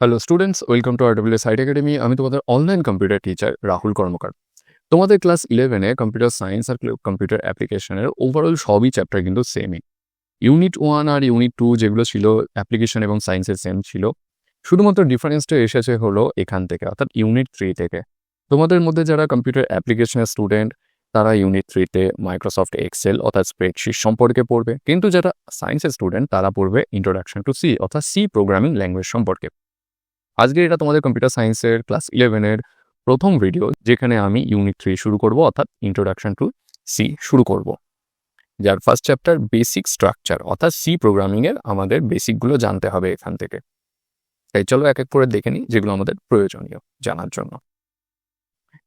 Hello students welcome to RW site academy আমি তোমাদের online computer teacher Rahul Karmakar তোমাদের class ইলেভেনে computer science আর কম্পিউটার অ্যাপ্লিকেশনের ওভারঅল সবই চ্যাপ্টার কিন্তু সেমই ইউনিট ওয়ান আর ইউনিট টু যেগুলো ছিল অ্যাপ্লিকেশন এবং সায়েন্সের সেম ছিল। শুধুমাত্র ডিফারেন্সটা এসেছে হলো এখান থেকে, অর্থাৎ ইউনিট থ্রি থেকে। তোমাদের মধ্যে যারা কম্পিউটার অ্যাপ্লিকেশনের স্টুডেন্ট তারা ইউনিট থ্রিতে মাইক্রোসফট এক্সেল অর্থাৎ স্প্রেডশিট সম্পর্কে পড়বে। কিন্তু যারা সায়েন্সের স্টুডেন্ট তারা পড়বে ইন্ট্রোডাকশন টু সি অর্থাৎ সি প্রোগ্রামিং ল্যাঙ্গুয়েজ সম্পর্কে। আজকে এটা তোমাদের কম্পিউটার সায়েন্সের ক্লাস ইলেভেনের প্রথম ভিডিও যেখানে আমি ইউনিট থ্রি শুরু করব, অর্থাৎ ইন্ট্রোডাকশন টু সি শুরু করব। যার ফার্স্ট চ্যাপ্টার বেসিক স্ট্রাকচার অর্থাৎ সি প্রোগ্রামিংয়ের আমাদের বেসিকগুলো জানতে হবে এখান থেকে। তাই চলো এক এক করে দেখে নিই যেগুলো আমাদের প্রয়োজনীয় জানার জন্য।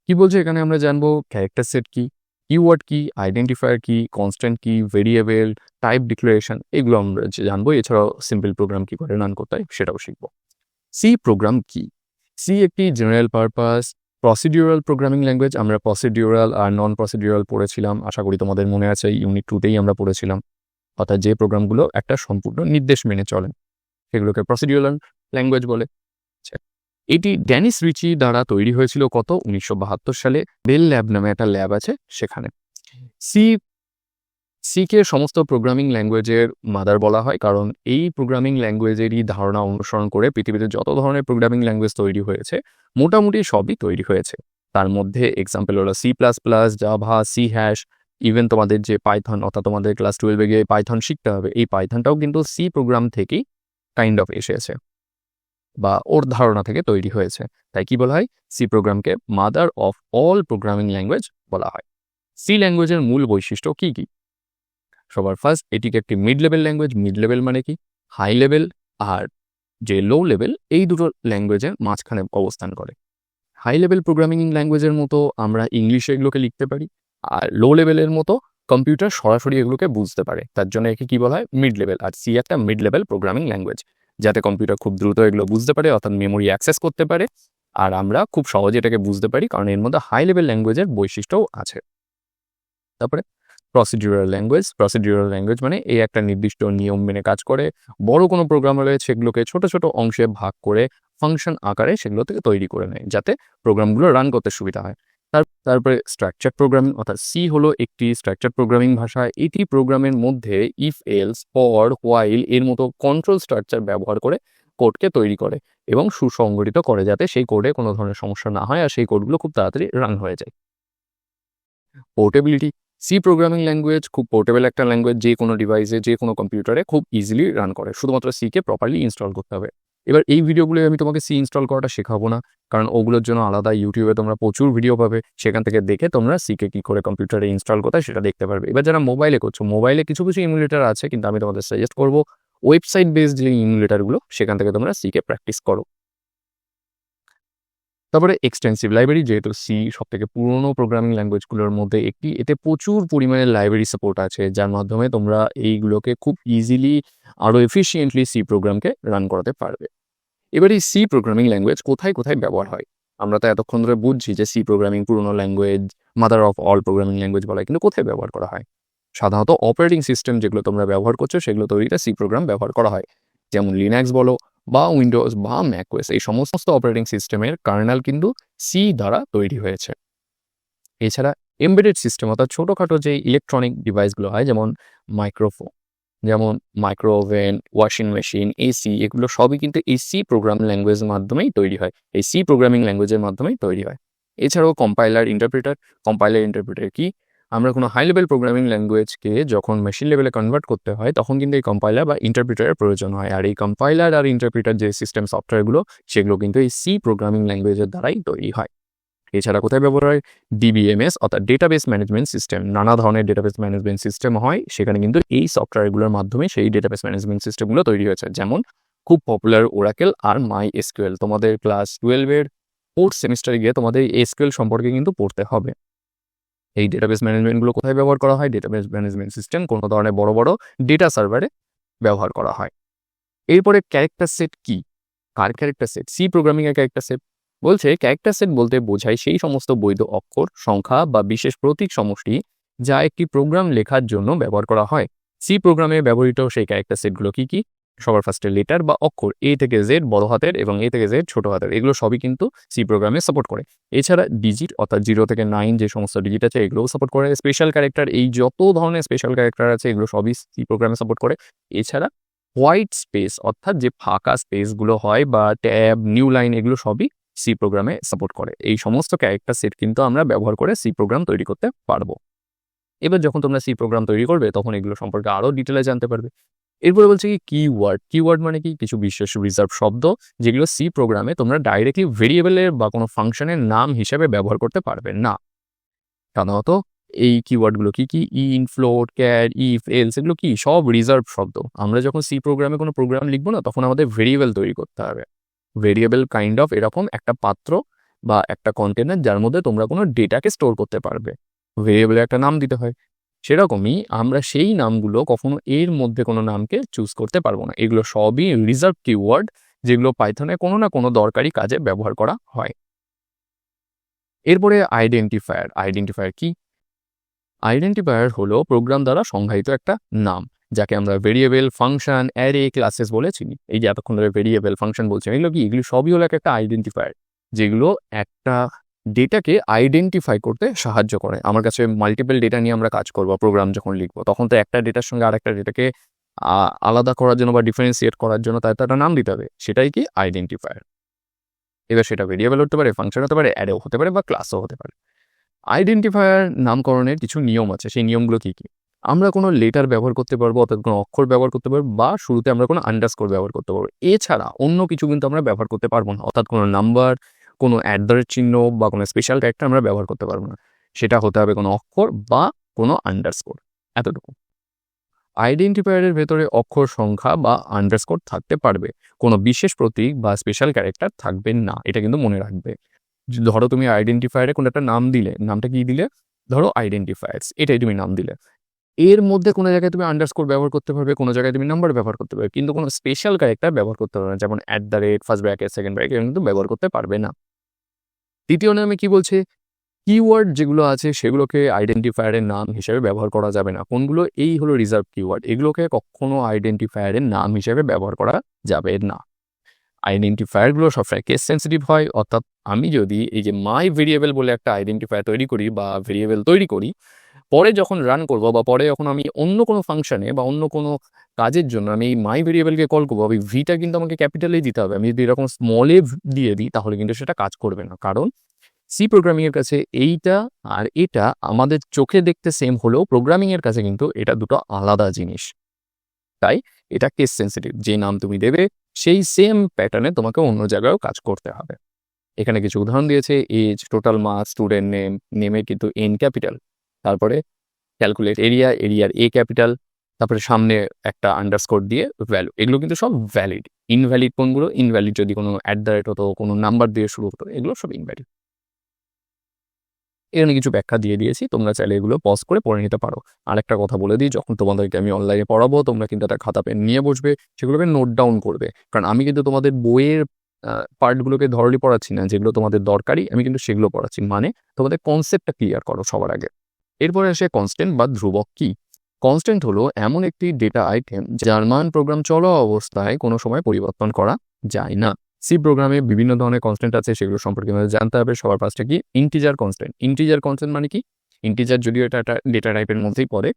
কি বলছে এখানে আমরা জানব? ক্যারেক্টার সেট কি? কিওয়ার্ড কি? আইডেন্টিফায়ার কি? কনস্ট্যান্ট কি? ভেরিয়েবল টাইপ ডিক্লারেশন এগুলো আমরা জানব। এছাড়াও সিম্পল প্রোগ্রাম কি করে রান করতে হয় সেটাও শিখব। সি প্রোগ্রাম কি? সি একটি general purpose procedural programming language আমরা প্রসিডিউরাল আর নন প্রসিডিউরাল পড়েছিলাম আশা করি তোমাদের মনে আছে ইউনিট টুতেই আমরা পড়েছিলাম। অর্থাৎ যে প্রোগ্রামগুলো একটা সম্পূর্ণ নির্দেশ মেনে চলে সেগুলোকে প্রসিডিউরাল ল্যাঙ্গুয়েজ বলে। আচ্ছা, এটি ড্যানিস রিচি দ্বারা তৈরি হয়েছিল কত? উনিশশো বাহাত্তর সালে বেল ল্যাব নামে একটা ল্যাব আছে সেখানে। সি সিকে সমস্ত প্রোগ্রামিং ল্যাঙ্গুয়েজের মাদার বলা হয়, কারণ এই প্রোগ্রামিং ল্যাঙ্গুয়েজেরই ধারণা অনুসরণ করে পৃথিবীতে যত ধরনের প্রোগ্রামিং ল্যাঙ্গুয়েজ তৈরি হয়েছে, মোটামুটি সবই তৈরি হয়েছে। তার মধ্যে এক্সাম্পল হলো C plus plus Java C hash even তোমাদের যে পাইথন অর্থাৎ তোমাদের ক্লাস টুয়েলভে গিয়ে পাইথন শিখতে হবে, এই পাইথনটাও কিন্তু সি প্রোগ্রাম থেকেই কাইন্ড অফ এসেছে বা ওর ধারণা থেকে তৈরি হয়েছে। তাই কি বলা হয়? C প্রোগ্রামকে mother of all programming language বলা হয়। সি ল্যাঙ্গুয়েজের মূল বৈশিষ্ট্য কি কি? সবার ফার্স্ট এটিকে একটি mid level language mid level মানে কি? হাই লেভেল আর যে লো লেভেল এই দুটো ল্যাঙ্গুয়েজের মাঝখানে অবস্থান করে। হাই লেভেল প্রোগ্রামিং ল্যাঙ্গুয়েজের মতো আমরা ইংলিশে এগুলোকে লিখতে পারি, আর লো লেভেলের মতো কম্পিউটার সরাসরি এগুলোকে বুঝতে পারে। তার জন্য একে কি বলা হয়? মিড লেভেল আর সি একটা মিড লেভেল প্রোগ্রামিং ল্যাঙ্গুয়েজ যাতে কম্পিউটার খুব দ্রুত এগুলো বুঝতে পারে, অর্থাৎ মেমোরি অ্যাক্সেস করতে পারে, আর আমরা খুব সহজে এটাকে বুঝতে পারি, কারণ এর মধ্যে হাই লেভেল ল্যাঙ্গুয়েজের বৈশিষ্ট্যও আছে। তারপরে প্রসিডিউরাল ল্যাঙ্গুয়েজ প্রসিডিউরাল ল্যাঙ্গুয়েজ মানে এই একটা নির্দিষ্ট নিয়ম মেনে কাজ করে, বড় কোনো প্রোগ্রাম হলে সেগুলোকে ছোট ছোট অংশে ভাগ করে ফাংশন আকারে সেগুলো থেকে তৈরি করে নেয়, যাতে প্রোগ্রামগুলো রান করতে সুবিধা হয়। তার, তারপরে স্ট্রাকচার প্রোগ্রামিং অর্থাৎ সি হলো একটি স্ট্রাকচার প্রোগ্রামিং ভাষা। এটি প্রোগ্রামের মধ্যে ইফ এলস ফর হোয়াইল এর মতো কন্ট্রোল স্ট্রাকচার ব্যবহার করে কোডকে তৈরি করে এবং সুসংগঠিত করে যাতে সেই কোডে কোনো ধরনের সমস্যা না হয় আর সেই কোডগুলো খুব তাড়াতাড়ি রান হয়ে যায়। পোর্টেবিলিটি সি প্রোগ্রামিং ল্যাঙ্গুয়েজ খুব পোর্টেবল একটা ল্যাঙ্গুয়েজ যে কোনো ডিভাইসে যে কোনো কম্পিউটারে খুব ইজিলি রান করে। শুধুমাত্র সিকে প্রপারলি ইনস্টল করতে হবে। এবার এই ভিডিওগুলো আমি তোমাকে সি ইনস্টল করাটা শেখাবো না, কারণ ওগুলোর জন্য আলাদা ইউটিউবে তোমরা প্রচুর ভিডিও পাবে। সেখান থেকে দেখে তোমরা সিকে কী করে কম্পিউটারে ইনস্টল করতে সেটা দেখতে পারবে। এবার যারা মোবাইলে করছ মোবাইলে কিছু কিছু ইমুলেটার আছে, কিন্তু আমি তোমাদের সাজেস্ট করব ওয়েবসাইট বেসড যে ইমুলেটারগুলো সেখান থেকে তোমরা সিকে প্র্যাকটিস করো। তারপরে এক্সটেন্সিভ লাইব্রেরি যেহেতু সি সব থেকে পুরোনো প্রোগ্রামিং ল্যাঙ্গুয়েজগুলোর মধ্যে একটি, এতে প্রচুর পরিমাণে লাইব্রেরি সাপোর্ট আছে, যার মাধ্যমে তোমরা এইগুলোকে খুব ইজিলি আরও এফিসিয়েন্টলি সি প্রোগ্রামকে রান করাতে পারবে। এবার এই সি প্রোগ্রামিং ল্যাঙ্গুয়েজ কোথায় কোথায় ব্যবহার হয়? আমরা তো এতক্ষণ ধরে বুঝছি যে সি প্রোগ্রামিং পুরোনো language mother of all programming language বলা কিন্তু কোথায় ব্যবহার করা হয়? সাধারণত অপারেটিং সিস্টেম যেগুলো তোমরা ব্যবহার করছ সেগুলো তৈরিতে সি প্রোগ্রাম ব্যবহার করা হয়। যেমন লিনাক্স বলো বা উইন্ডোজ বা ম্যাকওয়েস এই সমস্ত অপারেটিং সিস্টেমের কার্নেল কিন্তু সি দ্বারা তৈরি হয়েছে। এছাড়া এমবেডেড সিস্টেম অর্থাৎ ছোটোখাটো যে ইলেকট্রনিক ডিভাইসগুলো হয়, যেমন মাইক্রোফোন, যেমন micro oven washing machine, AC, এগুলো সবই কিন্তু এই সি প্রোগ্রাম ল্যাঙ্গুয়েজের মাধ্যমেই তৈরি হয়। এই সি প্রোগ্রামিং ল্যাঙ্গুয়েজের মাধ্যমেই তৈরি হয়। এছাড়াও কম্পাইলার ইন্টারপ্রিটার কম্পাইলার ইন্টারপ্রিটার কি? আমরা কোনো হাই লেভেল প্রোগ্রামিং ল্যাঙ্গুয়েজকে যখন মেশিন লেভেলে কনভার্ট করতে হয়, তখন কিন্তু এই কম্পাইলার বা ইন্টারপ্রিটারের প্রয়োজন হয়। আর এই কম্পাইলার আর ইন্টারপ্রিটার যে সিস্টেম সফটওয়্যারগুলো সেগুলো কিন্তু এই সি প্রোগ্রামিং ল্যাঙ্গুয়েজের দ্বারাই তৈরি হয়। এছাড়া কোথায় ব্যবহার হয়? ডিবিএমএস অর্থাৎ ডেটাবেস ম্যানেজমেন্ট সিস্টেম নানা ধরনের ডেটাবেস ম্যানেজমেন্ট সিস্টেম হয়। সেখানে কিন্তু এই সফটওয়্যারগুলোর মাধ্যমে সেই ডেটাবেস ম্যানেজমেন্ট সিস্টেমগুলো তৈরি হয়েছে। যেমন খুব পপুলার ওরাকেল আর মাই এসকিউএল তোমাদের ক্লাস টুয়েলভের ফোর্থ সেমিস্টারে গিয়ে তোমাদের এসকিউএল সম্পর্কে কিন্তু পড়তে হবে। এই ডেটাবেস ম্যানেজমেন্টগুলো কোথায় ব্যবহার করা হয়? ডেটাবেস ম্যানেজমেন্ট সিস্টেম কোনো ধরনের বড় বড় ডেটা সার্ভারে ব্যবহার করা হয়। এরপরে ক্যারেক্টার সেট কি? কার ক্যারেক্টার সেট সি প্রোগ্রামিং এর ক্যারেক্টার সেট বলছে ক্যারেক্টার সেট বলতে বোঝায় সেই সমস্ত বৈধ অক্ষর, সংখ্যা বা বিশেষ প্রতীক সমষ্টি যা একটি প্রোগ্রাম লেখার জন্য ব্যবহার করা হয়। সি প্রোগ্রামে ব্যবহৃত সেই ক্যারেক্টার সেটগুলো কি কি? সবার ফার্স্টে লেটার বা অক্ষর এ থেকে জেড বড় হাতের এবং এ থেকে জেড ছোট হাতের, এগুলো সবই কিন্তু সি প্রোগ্রামে সাপোর্ট করে। এছাড়া ডিজিট অর্থাৎ জিরো থেকে নাইন যে সমস্ত ডিজিট আছে, এগুলোও সাপোর্ট করে। স্পেশাল ক্যারেক্টার এই যত ধরনের স্পেশাল ক্যারেক্টার আছে, এগুলো সবই সি প্রোগ্রামে সাপোর্ট করে। এছাড়া হোয়াইট স্পেস অর্থাৎ যে ফাঁকা স্পেসগুলো হয় বা ট্যাব নিউ লাইন এগুলো সবই সি প্রোগ্রামে সাপোর্ট করে। এই সমস্ত ক্যারেক্টার সেট কিন্তু আমরা ব্যবহার করে সি প্রোগ্রাম তৈরি করতে পারব। এবার যখন তোমরা সি প্রোগ্রাম তৈরি করবে, তখন এগুলো সম্পর্কে আরও ডিটেলে জানতে পারবে। এরপরে বলছে কি কিওয়ার্ড কিওয়ার্ড মানে কি? কিছু বিশেষ রিজার্ভ শব্দ যেগুলো সি প্রোগ্রামে তোমরা ডাইরেক্টলি ভেরিয়েবলের বা কোনো ফাংশনের নাম হিসেবে ব্যবহার করতে পারবে না। সাধারণত এই কিওয়ার্ডগুলো কি কি? ইন ফ্লোট ক্যাড ইফ এলস এগুলো কি? সব রিজার্ভ শব্দ। আমরা যখন সি প্রোগ্রামে কোনো প্রোগ্রাম লিখব না, তখন আমাদের ভেরিয়েবল তৈরি করতে হবে। ভেরিয়েবল কাইন্ড অফ এরকম একটা পাত্র বা একটা কন্টেনার যার মধ্যে তোমরা কোনো ডেটাকে স্টোর করতে পারবে। ভেরিয়েবলে একটা নাম দিতে হয়। সেরকমই আমরা সেই নামগুলো কখনো এর মধ্যে কোনো নামকে চুজ করতে পারব না। এগুলো সবই রিজার্ভ কিওয়ার্ড যেগুলো পাইথনে কোনো না কোনো দরকারি কাজে ব্যবহার করা হয়। এরপরে আইডেন্টিফায়ার আইডেন্টিফায়ার কি? আইডেন্টিফায়ার হলো প্রোগ্রাম দ্বারা সংজ্ঞায়িত একটা নাম, যাকে আমরা ভেরিয়েবল ফাংশন অ্যারে ক্লাসেস বলে চিনি। এই যে এতক্ষণ ধরে ভেরিয়েবল ফাংশন বলছি এগুলো কি? এগুলো সবই হলো এক একটা আইডেন্টিফায়ার যেগুলো একটা ডেটাকে আইডেন্টিফাই করতে সাহায্য করে। আমার কাছে মাল্টিপল ডেটা নিয়ে আমরা কাজ করব প্রোগ্রাম যখন লিখব, তখন তো একটা ডেটার সঙ্গে আর একটা ডেটাকে আলাদা করার জন্য বা ডিফারেন্সিয়েট করার জন্য তার একটা নাম দিতে হবে, সেটাই কি আইডেন্টিফায়ার এবার সেটা ভেরিয়েবল হতে পারে ফাংশন হতে পারে অ্যারেও হতে পারে বা ক্লাসও হতে পারে। আইডেন্টিফায়ার নামকরণের কিছু নিয়ম আছে, সেই নিয়মগুলো কি কি? আমরা কোনো লেটার ব্যবহার করতে পারব, অর্থাৎ কোনো অক্ষর ব্যবহার করতে পারব, বা শুরুতে আমরা কোনো আন্ডারস্কোর ব্যবহার করতে পারব। এছাড়া অন্য কিছু কিন্তু আমরা ব্যবহার করতে পারব না, অর্থাৎ কোনো নাম্বার কোনো অ্যাট দ্য রেট চিহ্ন বা কোনো স্পেশাল ক্যারেক্টার আমরা ব্যবহার করতে পারব না। সেটা হতে হবে কোনো অক্ষর বা কোনো আন্ডারস্কোর এতটুকু। আইডেন্টিফায়ারের ভেতরে অক্ষর সংখ্যা বা আন্ডারস্কোর থাকতে পারবে। কোনো বিশেষ প্রতীক বা স্পেশাল ক্যারেক্টার থাকবে না। এটা কিন্তু মনে রাখবে। ধরো তুমি আইডেন্টিফায়ারে কোনো একটা নাম দিলে। নামটা কি দিলে? ধরো আইডেন্টিফায়ার্স এটাই তুমি নাম দিলে। এর মধ্যে কোনো জায়গায় তুমি আন্ডারস্কোর ব্যবহার করতে পারবে, কোনো জায়গায় তুমি নাম্বার ব্যবহার করতে পারবে। কিন্তু কোনো স্পেশাল ক্যারেক্টার ব্যবহার করতে পারবে না। যেমন at the rate first bracket second bracket কিন্তু ব্যবহার করতে পারবে না। তৃতীয় নামে কি বলছে? কিওয়ার্ড যেগুলো আছে সেগুলোকে আইডেন্টিফায়ারের নাম হিসেবে ব্যবহার করা যাবে না। কোনগুলো? এই হলো রিজার্ভ কিওয়ার্ড এগুলোকে কখনো আইডেন্টিফায়ারের নাম হিসেবে ব্যবহার করা যাবে না। আইডেন্টিফায়ারগুলো সবসময় কেস সেন্সিটিভ হয়। অর্থাৎ আমি যদি এই যে মাই ভেরিয়েবল বলে একটা আইডেন্টিফায়ার তৈরি করি বা ভেরিয়েবল তৈরি করি পরে যখন রান করব বা পরে যখন আমি অন্য কোনো ফাংশানে বা অন্য কোনো কাজের জন্য আমি এই মাই ভেরিয়েবলকে কল করব ওই ভিটা কিন্তু আমাকে ক্যাপিটালেই দিতে হবে। আমি যদি এরকম স্মলে দিয়ে দিই, তাহলে কিন্তু সেটা কাজ করবে না। কারণ সি প্রোগ্রামিংয়ের কাছে এইটা আর এটা আমাদের চোখে দেখতে সেম হলেও প্রোগ্রামিংয়ের কাছে কিন্তু এটা দুটো আলাদা জিনিস। তাই এটা কেস সেন্সিটিভ যে নাম তুমি দেবে, সেই সেম প্যাটার্নে তোমাকে অন্য জায়গায়ও কাজ করতে হবে। এখানে কিছু উদাহরণ দিয়েছে age total marks student name নেমের কিন্তু এন ক্যাপিটাল তারপরে ক্যালকুলেট এরিয়া এরিয়ার এ ক্যাপিটাল তারপরে সামনে একটা আন্ডারস্কোর দিয়ে ভ্যালু এগুলো কিন্তু সব ভ্যালিড ইনভ্যালিড কোনগুলো? ইনভ্যালিড যদি কোনো অ্যাট দ্য রেট হতো, কোনো নাম্বার দিয়ে শুরু হতো, এগুলো সব ইনভ্যালিড এখানে কিছু ব্যাখ্যা দিয়ে দিয়েছি, তোমরা চাইলে এগুলো পজ করে পড়ে নিতে পারো। আরেকটা কথা বলে দিই, যখন তোমাদেরকে আমি অনলাইনে পড়াবো, তোমরা কিন্তু একটা খাতা পেন নিয়ে বসবে, সেগুলোকে নোট ডাউন করবে। কারণ আমি কিন্তু তোমাদের বইয়ের পার্টগুলোকে ধরলি পড়াচ্ছি না, যেগুলো তোমাদের দরকারি, আমি কিন্তু সেগুলো পড়াচ্ছি। মানে তোমাদের কনসেপ্টটা ক্লিয়ার করো সবার আগে। এরপরে আসে কনস্ট্যান্ট বা ধ্রুবক কি? কনস্ট্যান্ট হলো এমন একটি ডেটা আইটেম যার মান প্রোগ্রাম চলা অবস্থায় কোনো সময় পরিবর্তন করা যায় না। সি প্রোগ্রামে বিভিন্ন ধরনের কনস্ট্যান্ট আছে, সেগুলো সম্পর্কে আমাদের জানতে হবে। সবার ফার্স্টে কি? ইন্টিজার কনস্ট্যান্ট ইন্টিজার কনস্ট্যান্ট মানে কি? ইন্টিজার যদিও এটা একটা ডেটা টাইপের মধ্যেই পড়ে,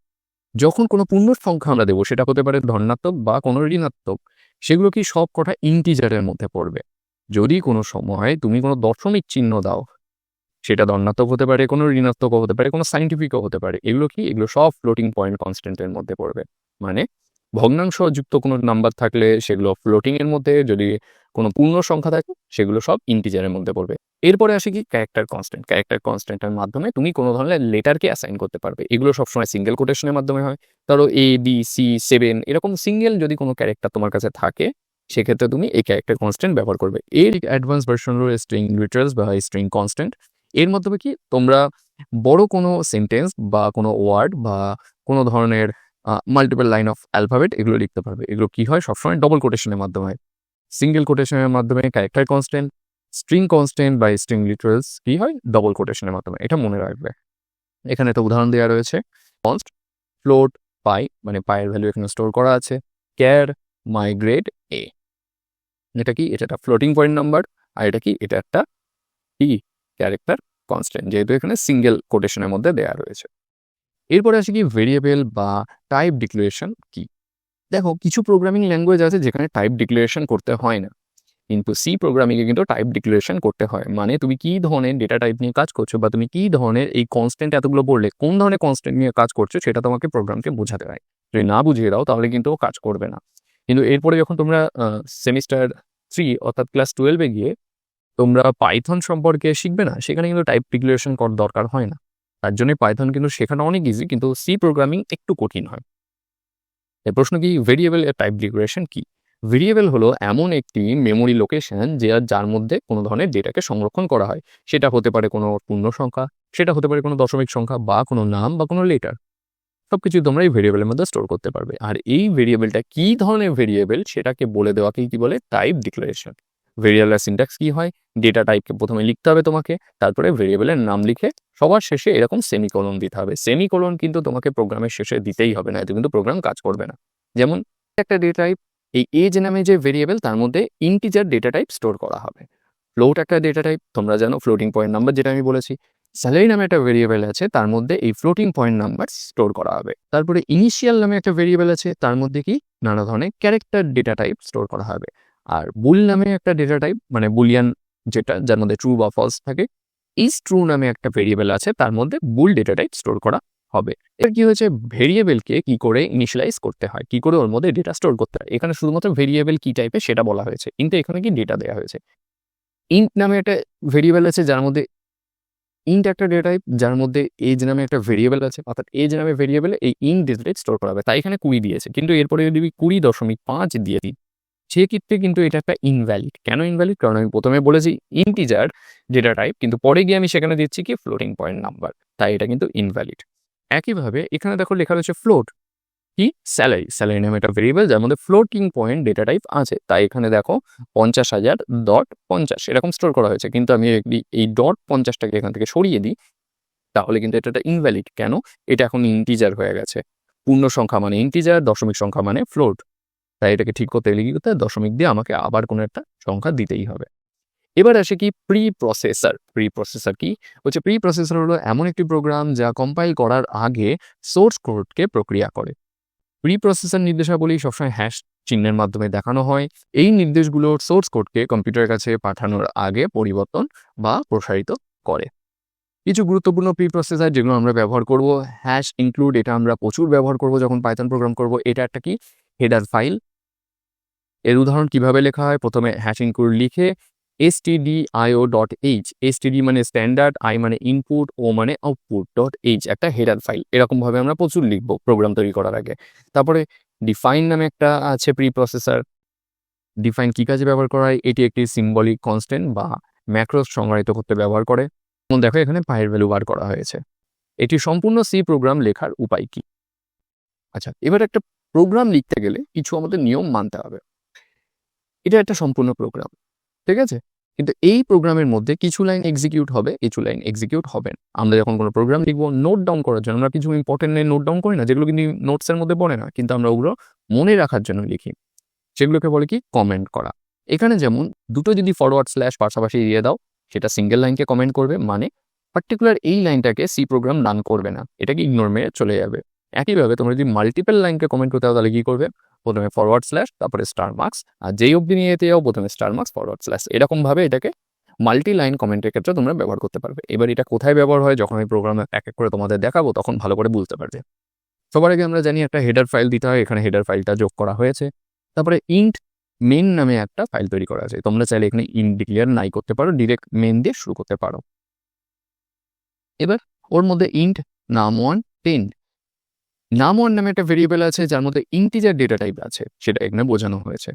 যখন কোনো পূর্ণ সংখ্যা আমরা দেবো, সেটা হতে পারে ধনাত্মক বা কোনো ঋণাত্মক, সেগুলো কি সব কটা ইন্টিজারের মধ্যে পড়বে। যদি কোনো সময় তুমি কোনো দশমিক চিহ্ন দাও সেটা ধনাত্মক হতে পারে, কোনো ঋণাত্মকও হতে পারে, কোনো সাইন্টিফিকও হতে পারে। এগুলো কি? এগুলো সব ফ্লোটিং পয়েন্ট কনস্ট্যান্টের মধ্যে পড়বে। মানে ভগ্নাংশ যুক্ত কোনো নাম্বার থাকলে সেগুলো ফ্লোটিং এর মধ্যে, যদি কোনো পূর্ণ সংখ্যা থাকে, সেগুলো সব ইন্টিজারের মধ্যে পড়বে। এরপরে আসে কি? ক্যারেক্টার কনস্ট্যান্ট ক্যারেক্টার কনস্ট্যান্টের মাধ্যমে তুমি কোনো ধরনের লেটারকে অ্যাসাইন করতে পারবে। এগুলো সবসময় সিঙ্গেল কোটেশনের মাধ্যমে হয়। ধরো এ বি সি সেভেন এরকম সিঙ্গেল যদি কোনো ক্যারেক্টার তোমার কাছে থাকে, সেক্ষেত্রে তুমি এই ক্যারেক্টার কনস্ট্যান্ট ব্যবহার করবে। এর অ্যাডভান্স ভার্সন হলো স্ট্রিং লিটারেলস বা স্ট্রিং কনস্ট্যান্ট এর মাধ্যমে কি তোমরা বড় কোনো সেন্টেন্স বা কোনো ওয়ার্ড বা কোনো ধরনের মাল্টিপল লাইন অফ অ্যালফাবেট এগুলো লিখতে পারবে। এগুলো কি হয়? সবসময় ডবল কোটেশনের মাধ্যমে সিঙ্গেল কোটেশনের মাধ্যমে ক্যারেক্টার কনস্ট্যান্ট স্ট্রিং কনস্ট্যান্ট বা স্ট্রিং লিটারেলস কি হয়? ডবল কোটেশনের মাধ্যমে। এটা মনে রাখবে। এখানে একটা উদাহরণ দেওয়া রয়েছে। কনস্ট ফ্লোট পাই মানে পায়ের ভ্যালু এখানে স্টোর করা আছে। ক্যার মাই গ্রেড এ এটা কি? এটা একটা ফ্লোটিং পয়েন্ট নাম্বার আর এটা কি? এটা একটা কি ক্যারেক্টার কনস্ট্যান্ট, যেহেতু এখানে সিঙ্গেল কোটেশনের মধ্যে দেয়া রয়েছে। এরপরে আসে কি ভেরিয়েবল বা টাইপ ডিক্লারেশন কি? দেখো, কিছু প্রোগ্রামিং ল্যাঙ্গুয়েজ আছে যেখানে টাইপ ডিক্লারেশন করতে হয় না। কিন্তু সি প্রোগ্রামিংয়ে কিন্তু টাইপ ডিক্লারেশন করতে হয়। মানে তুমি কি ধরনের ডেটা টাইপ নিয়ে কাজ করছ বা তুমি কি ধরনের এই কনস্ট্যান্ট এতগুলো বললে, কোন ধরনের কনস্ট্যান্ট নিয়ে কাজ করছ সেটা তোমাকে প্রোগ্রামকে বোঝাতে হয়। যদি না বুঝিয়ে দাও তাহলে কিন্তু কাজ করবে না। কিন্তু এরপরে যখন তোমরা সেমিস্টার থ্রি অর্থাৎ ক্লাস টুয়েলভে গিয়ে তোমরা পাইথন সম্পর্কে শিখবে না, সেখানে কিন্তু টাইপ ডিক্লারেশন করার দরকার হয় না। তার জন্যই পাইথন কিন্তু শেখানো অনেক ইজি কিন্তু সি প্রোগ্রামিং একটু কঠিন হয়। প্রশ্ন কি ভেরিয়েবল এর টাইপ ডিক্লারেশন কি? ভেরিয়েবল হলো এমন একটি মেমোরি লোকেশন যে যার মধ্যে কোনো ধরনের ডেটাকে সংরক্ষণ করা হয়। সেটা হতে পারে কোনো পূর্ণ সংখ্যা, সেটা হতে পারে কোনো দশমিক সংখ্যা বা কোনো নাম বা কোনো লেটার সব কিছু তোমরা এই ভেরিয়েবলের মধ্যে স্টোর করতে পারবে। আর এই ভেরিয়েবলটা কি ধরনের ভেরিয়েবল সেটাকে বলে দেওয়াকেই কি বলে টাইপ ডিক্লারেশন ভেরিয়েবলের সিনট্যাক্স কি হয়? ডেটা টাইপকে প্রথমে লিখতে হবে তোমাকে, তারপরে ভেরিয়েবলের নাম লিখে সবার শেষে এরকম সেমিকোলন দিতে হবে। সেমিকোলন কিন্তু তোমাকে প্রোগ্রামের শেষে দিতেই হবে না এতে কিন্তু প্রোগ্রাম কাজ করবে না। যেমন একটা ডেটা টাইপ এই এজ নামে যে ভেরিয়েবল তার মধ্যে ইন্টিজার ডেটা টাইপ স্টোর করা হবে। ফ্লোট একটা ডেটা টাইপ তোমরা জানো ফ্লোটিং পয়েন্ট নাম্বার যেটা আমি বলেছি। স্যালারি নামে একটা ভেরিয়েবল আছে, তার মধ্যে এই ফ্লোটিং পয়েন্ট নাম্বার স্টোর করা হবে। তারপরে ইনিশিয়াল নামে একটা ভেরিয়েবল আছে, তার মধ্যে কি? নানা ধরনের ক্যারেক্টার ডেটা টাইপ স্টোর করা হবে। আর বুল নামে একটা ডেটা টাইপ মানে বুলিয়ান যেটা যার মধ্যে ট্রু বা ফলস থাকে ইজ ট্রু নামে একটা ভেরিয়েবল আছে, তার মধ্যে বুল ডেটা টাইপ স্টোর করা হবে। এর কি হয়েছে? ভেরিয়েবলকে কি করে ইনিশিয়ালাইজ করতে হয়? কি করে ওর মধ্যে ডেটা স্টোর করতে হয়? এখানে শুধুমাত্র ভেরিয়েবল কি টাইপের সেটা বলা হয়েছে। কিন্তু এখানে কি ডেটা দেওয়া হয়েছে? ইন্ট নামে একটা ভেরিয়েবল আছে যার মধ্যে ইন্ট একটা ডেটা টাইপ যার মধ্যে এজ নামে একটা ভেরিয়েবল আছে, অর্থাৎ এজ নামে ভেরিয়েবলে এই ইন্ট ডেটা টাইপ স্টোর করা হবে। তাই এখানে কুড়ি দিয়েছে। কিন্তু এরপরে যদি কুড়ি দশমিক পাঁচ দিয়ে দিই সেক্ষেত্রে কিন্তু এটা একটা ইনভ্যালিড কেন ইনভ্যালিড কারণ আমি প্রথমে বলেছি ইন্টিজার ডেটা টাইপ কিন্তু পরে গিয়ে আমি সেখানে দিচ্ছি কি ফ্লোটিং পয়েন্ট নাম্বার তাই এটা কিন্তু ইনভ্যালিড একইভাবে এখানে দেখো লেখা রয়েছে ফ্লোট কি? স্যালারি স্যালারি নামে একটা ভেরিয়েবল যার মধ্যে ফ্লোটিং পয়েন্ট ডেটা টাইপ আছে। তাই এখানে দেখো পঞ্চাশ হাজার ডট পঞ্চাশ, এরকম স্টোর করা হয়েছে। কিন্তু আমি এই- ডট পঞ্চাশটাকে এখান থেকে সরিয়ে দিই, তাহলে কিন্তু এটা একটা ইনভ্যালিড কেন? এটা এখন ইন্টিজার হয়ে গেছে। পূর্ণ সংখ্যা মানে ইন্টিজার দশমিক সংখ্যা মানে ফ্লোট তাই এটাকে ঠিক করতে গেলে কি করতে হয়? দশমিক দিয়ে আমাকে আবার কোনো একটা সংখ্যা দিতেই হবে। এবার আসে কি প্রি প্রসেসর প্রি প্রসেসর কি? হচ্ছে প্রি প্রসেসর হলো এমন একটি প্রোগ্রাম যা কম্পাইল করার আগে সোর্স কোডকে প্রক্রিয়া করে। প্রি প্রসেসর নির্দেশাবলী সবসময় হ্যাশ চিহ্নের মাধ্যমে দেখানো হয়। এই নির্দেশগুলোর সোর্স কোডকে কম্পিউটারের কাছে পাঠানোর আগে পরিবর্তন বা প্রসারিত করে। কিছু গুরুত্বপূর্ণ প্রি প্রসেসর যেগুলো আমরা ব্যবহার করব হ্যাশ ইনক্লুড এটা আমরা প্রচুর ব্যবহার করব যখন পাইথন প্রোগ্রাম করব। এটা একটা কি? হেডার ফাইল এর উদাহরণ কীভাবে লেখা হয়? প্রথমে হ্যাশিং ইনক্লুড লিখে S IO dot H S মানে স্ট্যান্ডার্ড আই মানে ইনপুট ও মানে আউটপুট ডট এইচ একটা হেডার ফাইল এরকমভাবে আমরা প্রচুর লিখব প্রোগ্রাম তৈরি করার আগে। তারপরে ডিফাইন নামে একটা আছে প্রি প্রসেসর ডিফাইন কী কাজে ব্যবহার করা হয়? এটি একটি সিম্বলিক কনস্ট্যান্ট বা ম্যাক্রোস সংজ্ঞায়িত করতে ব্যবহার করে। যেমন দেখো, এখানে পায়ের ভ্যালু বার করা হয়েছে। এটি সম্পূর্ণ সি প্রোগ্রাম লেখার উপায় কি? আচ্ছা এবার একটা প্রোগ্রাম লিখতে গেলে কিছু আমাদের নিয়ম মানতে হবে। এটা একটা সম্পূর্ণ প্রোগ্রাম ঠিক আছে? কিন্তু এই প্রোগ্রামের মধ্যে কিছু লাইন এক্সিকিউট হবে, কিছু লাইন এক্সিকিউট হবে না। আমরা যখন কোনো প্রোগ্রাম লিখব নোট ডাউন করার জন্য, আমরা কিছু ইম্পর্টেন্ট লাইন নোট ডাউন করি না, যেগুলো কিন্তু নোটসের মধ্যে পড়ে না, কিন্তু আমরা ওগুলো মনে রাখার জন্য লিখি। সেগুলোকে বলে কি? কমেন্ট করা। এখানে যেমন দুটো যদি ফরওয়ার্ড স্ল্যাশ পাশাপাশি দিয়ে দাও, সেটা সিঙ্গেল লাইনকে কমেন্ট করবে মানে পার্টিকুলার এই লাইনটাকে সি প্রোগ্রাম রান করবে না। এটাকে ইগনোর মেরে চলে যাবে। একইভাবে তোমরা যদি মাল্টিপল লাইনকে কমেন্ট করতে হবে তাহলে কি করবে? প্রথমে ফরওয়ার্ড স্ল্যাশ তারপরে স্টার মার্কস আর যেই অবধি নিয়ে যেতে যাও প্রথমে স্টার মার্কস ফরওয়ার্ড স্ল্যাশ এরকমভাবে এটাকে মাল্টি লাইন কমেন্টের ক্ষেত্রে তোমরা ব্যবহার করতে পারবে। এবার এটা কোথায় ব্যবহার হয়, যখন আমি প্রোগ্রামে এক এক করে তোমাদের দেখাবো, তখন ভালো করে বুঝতে পারবে। সবার আগে আমরা জানি একটা হেডার ফাইল দিতে হয়, এখানে হেডার ফাইলটা যোগ করা হয়েছে। তারপরে ইন্ট মেন নামে একটা ফাইল তৈরি করা আছে। তোমরা চাইলে এখানে ইন্ট ডিক্লিয়ার নাই করতে পারো ডিরেক্ট মেন দিয়ে শুরু করতে পারো। এবার ওর মধ্যে ইন্ট নাম ওয়ান টেন নাম ওয়ান নামে একটা ভেরিয়েবল আছে, যার মধ্যে ইন্টিজার ডেটা টাইপ আছে, সেটা এখানে বোঝানো হয়েছে।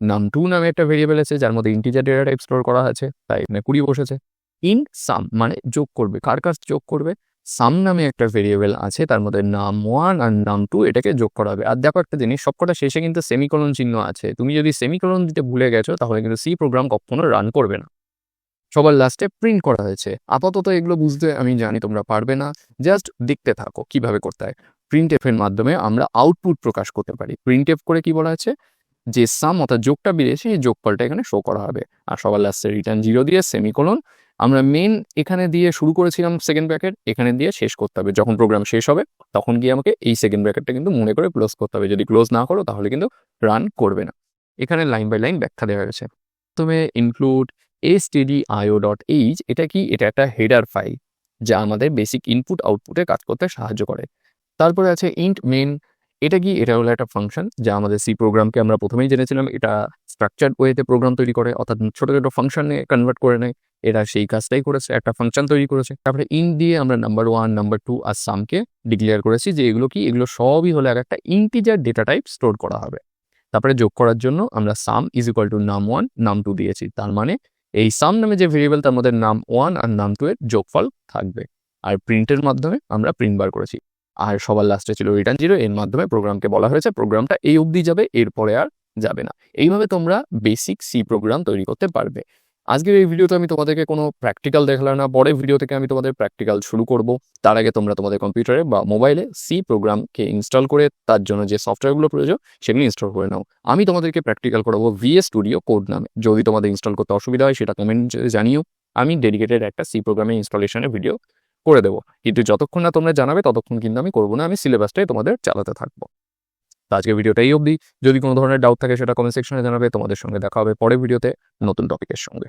নাম টু নামে একটা ভেরিয়েবল আছে, যার মধ্যে ইন্টিজার ডেটা টাইপ স্টোর করা আছে, তাই এখানে কুড়ি বসেছে। ইন সাম মানে যোগ করবে। কার কাছ যোগ করবে? সাম নামে একটা ভেরিয়েবল আছে, তার মধ্যে নাম ওয়ান আর নাম টু এটাকে যোগ করা হবে আর দেখো একটা জিনিস, সবকটা শেষে কিন্তু সেমিকলন চিহ্ন আছে। তুমি যদি সেমিকলন দিতে ভুলে গেছো, তাহলে কিন্তু সি প্রোগ্রাম কখনো রান করবে না। সবার লাস্টে প্রিন্ট করা হয়েছে। আপাতত এগুলো বুঝতে আমি জানি, তোমরা পারবে না। জাস্ট দেখতে থাকো কীভাবে করতে হয়। প্রিন্ট এফের মাধ্যমে আমরা আউটপুট প্রকাশ করতে পারি। প্রিন্ট এফ করে কি বলা আছে যে সাম অর্থাৎ যোগটা বেরিয়েছে সেই যোগফলটা এখানে শো করা হবে। আর সবার লাস্টে রিটার্ন জিরো দিয়ে সেমিকোলন আমরা মেন এখানে দিয়ে শুরু করেছিলাম সেকেন্ড ব্র্যাকেট এখানে দিয়ে শেষ করতে হবে। যখন প্রোগ্রাম শেষ হবে, তখন গিয়ে আমাকে এই সেকেন্ড ব্র্যাকেটটা কিন্তু মনে করে ক্লোজ করতে হবে। যদি ক্লোজ না করো, তাহলে কিন্তু রান করবে না। এখানে লাইন বাই লাইন ব্যাখ্যা দেওয়া হয়েছে। প্রথমে ইনক্লুড এস টিডি আইও ডট এইচ এটা কি? এটা একটা হেডার ফাইল যা আমাদের বেসিক ইনপুট আউটপুটে কাজ করতে সাহায্য করে। তারপরে আছে ইন্ট মেন এটা কি এটা হলো একটা ফাংশন যা আমাদের সি প্রোগ্রামকে আমরা প্রথমেই জেনেছিলাম। এটা স্ট্রাকচার্ড ওয়েতে প্রোগ্রাম তৈরি করে, অর্থাৎ ছোট ছোট ফাংশনে কনভার্ট করে নেয়। এরা সেই কাজটাই করেছে, একটা ফাংশন তৈরি করেছে। তারপরে ইন দিয়ে আমরা নাম্বার ওয়ান নাম্বার টু আর সামকে ডিক্লেয়ার করেছি যে এগুলো কি, এগুলো সবই হলো এক একটা ইন্টিজার ডেটা টাইপ স্টোর করা হবে। তারপরে যোগ করার জন্য আমরা sum is equal to num one num two দিয়েছি। তার মানে এই সাম নামে যে ভেরিয়েবল তার মধ্যে নাম ওয়ান আর নাম টু এর যোগফল থাকবে। আর প্রিন্টের মাধ্যমে আমরা প্রিন্ট বার করেছি। আর সবার লাস্টে ছিল রিটার্ন জিরো এর মাধ্যমে প্রোগ্রামকে বলা হয়েছে প্রোগ্রামটা এই অবধি যাবে, এরপরে আর যাবে না। এইভাবে তোমরা বেসিক সি প্রোগ্রাম তৈরি করতে পারবে। আজকের এই ভিডিওতে আমি তোমাদেরকে কোনো প্র্যাকটিক্যাল দেখালাম না। পরের ভিডিও থেকে আমি তোমাদের প্র্যাকটিক্যাল শুরু করব। তার আগে তোমরা তোমাদের কম্পিউটারে বা মোবাইলে সি প্রোগ্রামকে ইনস্টল করে, তার জন্য যে সফটওয়্যারগুলো প্রয়োজন, সেগুলো ইনস্টল করে নাও। আমি তোমাদেরকে প্র্যাকটিক্যাল করাবো ভিএস স্টুডিও কোড নামে। যদি তোমাদের ইনস্টল করতে অসুবিধা হয়, সেটা কমেন্ট জানিও। আমি ডেডিকেটেড একটা সি প্রোগ্রামে ইনস্টলেশনের ভিডিও করে দেবো। কিন্তু যতক্ষণ না তোমরা জানাবে, ততক্ষণ কিন্তু আমি করব না। আমি সিলেবাসটাই তোমাদের চালাতে থাকব। তো আজকে ভিডিওটা এই অবধি। যদি কোনো ধরনের ডাউট থাকে, সেটা কমেন্ট সেকশনে জানাবে। তোমাদের সঙ্গে দেখা হবে পরের ভিডিওতে নতুন টপিকের সঙ্গে।